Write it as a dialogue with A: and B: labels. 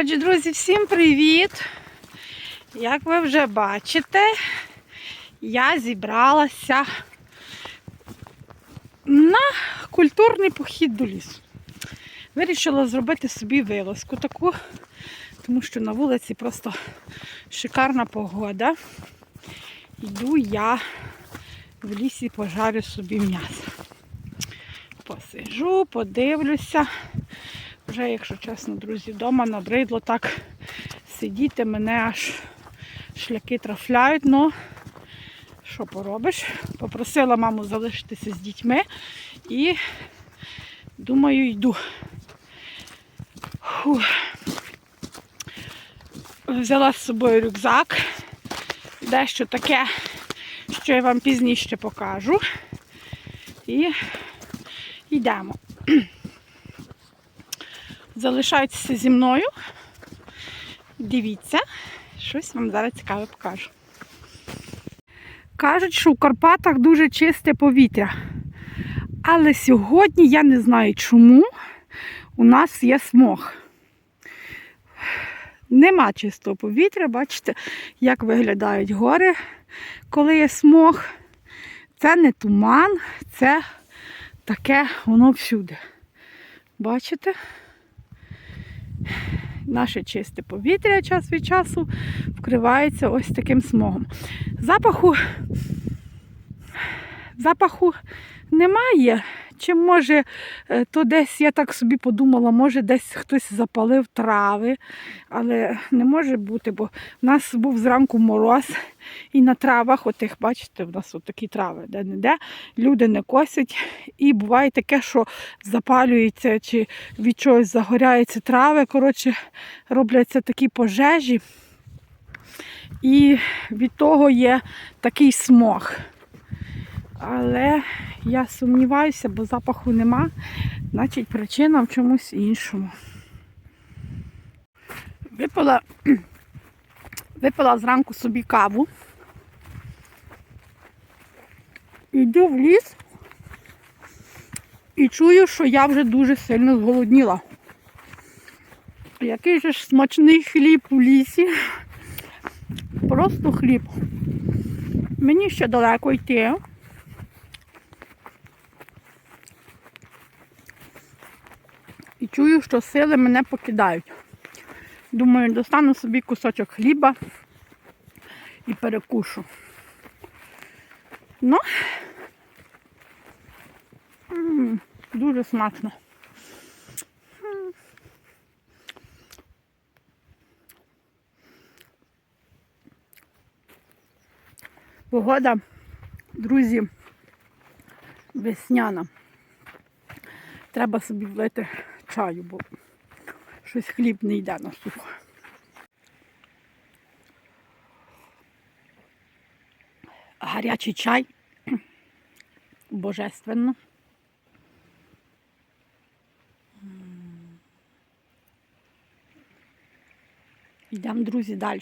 A: Отже, друзі, всім привіт! Як ви вже бачите, я зібралася на культурний похід до лісу. Вирішила зробити собі вилазку таку, тому що на вулиці просто шикарна погода. Йду я в лісі пожарю собі м'ясо. Посижу, подивлюся. Вже, якщо чесно, друзі, вдома набридло так сидіти, мене аж шляки трафляють. Ну, що поробиш? Попросила маму залишитися з дітьми і думаю, йду. Фух. Взяла з собою рюкзак, дещо таке, що я вам пізніше покажу. І йдемо. Залишайтеся зі мною. Дивіться, щось вам зараз цікаве покажу. Кажуть, що в Карпатах дуже чисте повітря. Але сьогодні я не знаю чому у нас є смог. Нема чистого повітря, бачите, як виглядають гори, коли є смог. Це не туман, це таке воно всюди. Бачите? Наше чисте повітря час від часу вкривається ось таким смогом. Запаху, запаху немає. Чи може, е, то десь, я так собі подумала, може десь хтось запалив трави, але не може бути, бо в нас був зранку мороз, і на травах, отих, бачите, в нас такі трави, де-не-де, люди не косять. І буває таке, що запалюється чи від чогось загоряються трави. Коротше, робляться такі пожежі. І від того є такий смог. Але я сумніваюся, бо запаху нема, значить причина в чомусь іншому. Випила, випила зранку собі каву. Йду в ліс і чую, що я вже дуже сильно зголодніла. Який же ж смачний хліб у лісі. Просто хліб. Мені ще далеко йти. І чую, що сили мене покидають. Думаю, достану собі кусочок хліба і перекушу. Ну, дуже смачно. Погода, друзі, весняна. Треба собі влити чаю, бо щось хліб не йде на сухо. Гарячий чай. Божественно. Йдемо, друзі, далі.